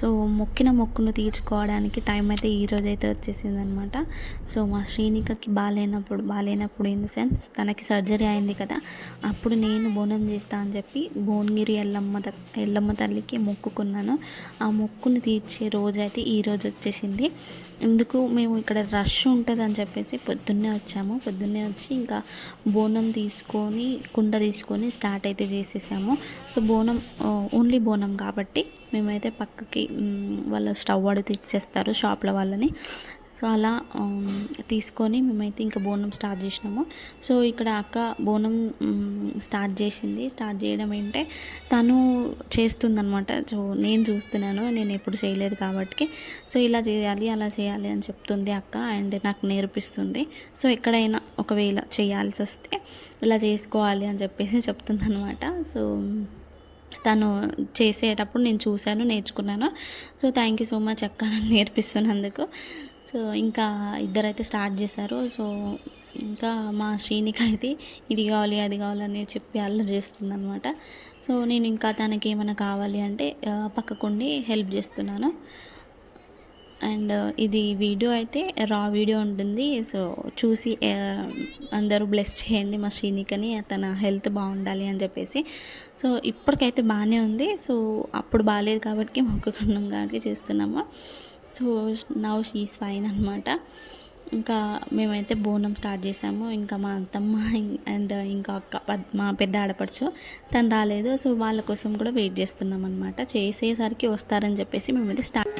so మొక్కిన మొక్కును తీర్చుకోవడానికి టైం అయితే ఈ రోజు అయితే వచ్చేసింది అనమాట సో మా శ్రీనికకి బాగాలేనప్పుడు బాగాలేనప్పుడు ఇన్ ద సెన్స్ తనకి సర్జరీ అయింది కదా అప్పుడు నేను బోనం చేస్తా అని చెప్పి భువనగిరి ఎల్లమ్మ ఎల్లమ్మ తల్లికి మొక్కుకున్నాను. ఆ మొక్కును తీర్చే రోజు అయితే ఈ రోజు వచ్చేసింది. ఎందుకు మేము ఇక్కడ రష్ ఉంటుంది అని చెప్పేసి పొద్దున్నే వచ్చాము. పొద్దున్నే వచ్చి ఇంకా బోనం తీసుకొని కుండ తీసుకొని స్టార్ట్ అయితే చేసేసాము. సో బోనం ఓన్లీ బోనం కాబట్టి మేమైతే పక్కకి వాళ్ళు స్టవ్ అడిగి ఇచ్చేస్తారు షాప్ల వాళ్ళని. సో అలా తీసుకొని మేమైతే ఇంకా బోనం స్టార్ట్ చేసినాము. సో ఇక్కడ అక్క బోనం స్టార్ట్ చేసింది. స్టార్ట్ చేయడం ఏంటంటే తను చేస్తుందనమాట సో నేను చూస్తున్నాను నేను ఎప్పుడు చేయలేదు కాబట్టి. సో ఇలా చేయాలి అలా చేయాలి అని చెప్తుంది అక్క అండ్ నాకు నేర్పిస్తుంది. సో ఎక్కడైనా ఒకవేళ చేయాల్సి వస్తే ఇలా చేసుకోవాలి అని చెప్పేసి చెప్తుంది అనమాట సో తను చేసేటప్పుడు నేను చూశాను నేర్చుకున్నాను. So thank you so much అక్క నాకు నేర్పిస్తున్నందుకు. సో ఇంకా ఇద్దరైతే స్టార్ట్ చేశారు. సో ఇంకా మా శ్రీనిక అయితే ఇది కావాలి అది కావాలని చెప్పి అల్లరి చేస్తుందనమాట సో నేను ఇంకా తనకి ఏమైనా కావాలి అంటే పక్కకుండి హెల్ప్ చేస్తున్నాను. అండ్ ఇది వీడియో అయితే రా వీడియో ఉంటుంది. సో చూసి అందరూ బ్లెస్ చేయండి మా శ్రీనికని తన హెల్త్ బాగుండాలి అని చెప్పేసి. సో ఇప్పటికైతే బాగానే ఉంది. సో అప్పుడు బాగాలేదు కాబట్టి మొక్కుకున్నాం కాబట్టి చేస్తున్నాము. సో నవ్ షీస్ ఫైన్ అనమాట ఇంకా మేమైతే బోనం స్టార్ట్ చేసాము. ఇంకా మా అత్తమ్మ అండ్ ఇంకా అక్క మా పెద్ద ఆడపడుచు తను రాలేదు. సో వాళ్ళ కోసం కూడా వెయిట్ చేస్తున్నాం అనమాట చేసేసరికి వస్తారని చెప్పేసి మేమైతే స్టార్ట్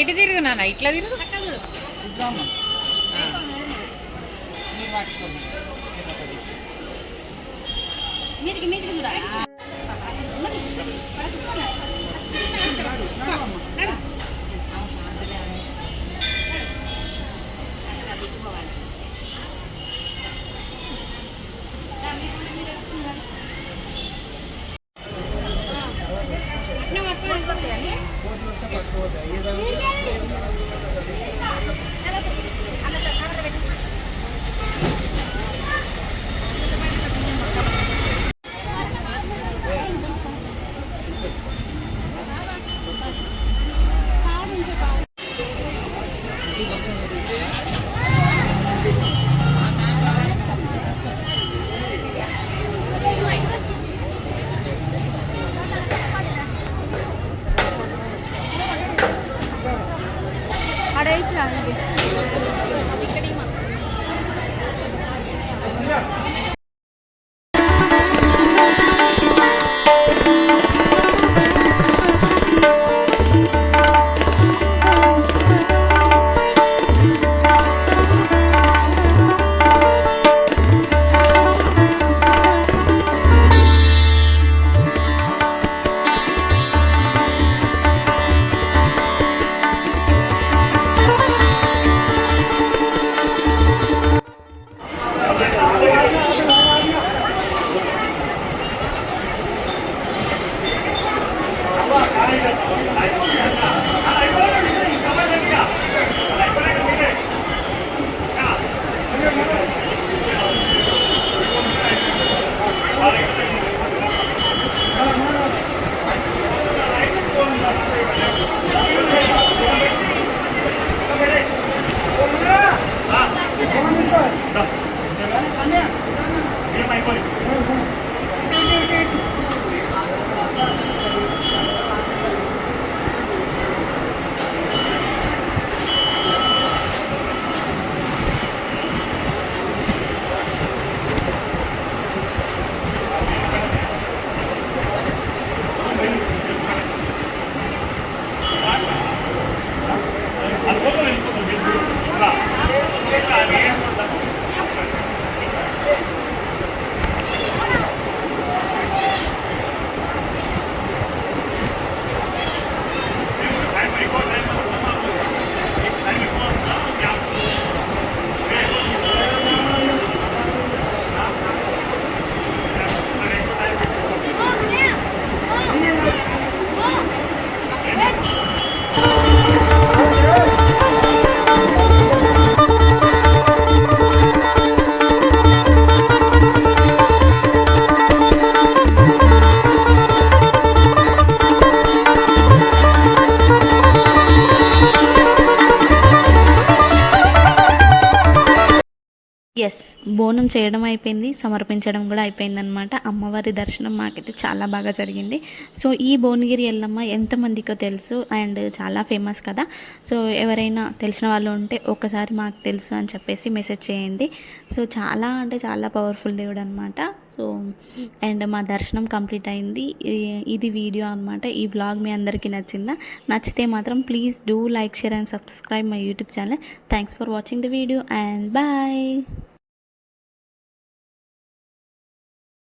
ఎటు తిరుగు నాన్న? ఇట్లా తిరుగు. మీదికి మీదికి చూడాలి 我的 బోనం చేయడం అయిపోయింది సమర్పించడం కూడా అయిపోయింది అనమాట అమ్మవారి దర్శనం మాకైతే చాలా బాగా జరిగింది. సో ఈ భువనగిరి ఎల్లమ్మ ఎంతమందికో తెలుసు అండ్ చాలా ఫేమస్ కదా. సో ఎవరైనా తెలిసిన వాళ్ళు ఉంటే ఒక్కసారి మాకు తెలుసు అని చెప్పేసి మెసేజ్ చేయండి. సో చాలా అంటే చాలా పవర్ఫుల్ దేవుడు అనమాట సో అండ్ మా దర్శనం కంప్లీట్ అయింది. ఇది వీడియో అనమాట ఈ బ్లాగ్ మీ అందరికీ నచ్చిందా? నచ్చితే మాత్రం please do like share and subscribe my YouTube channel. Thanks for watching the video and bye.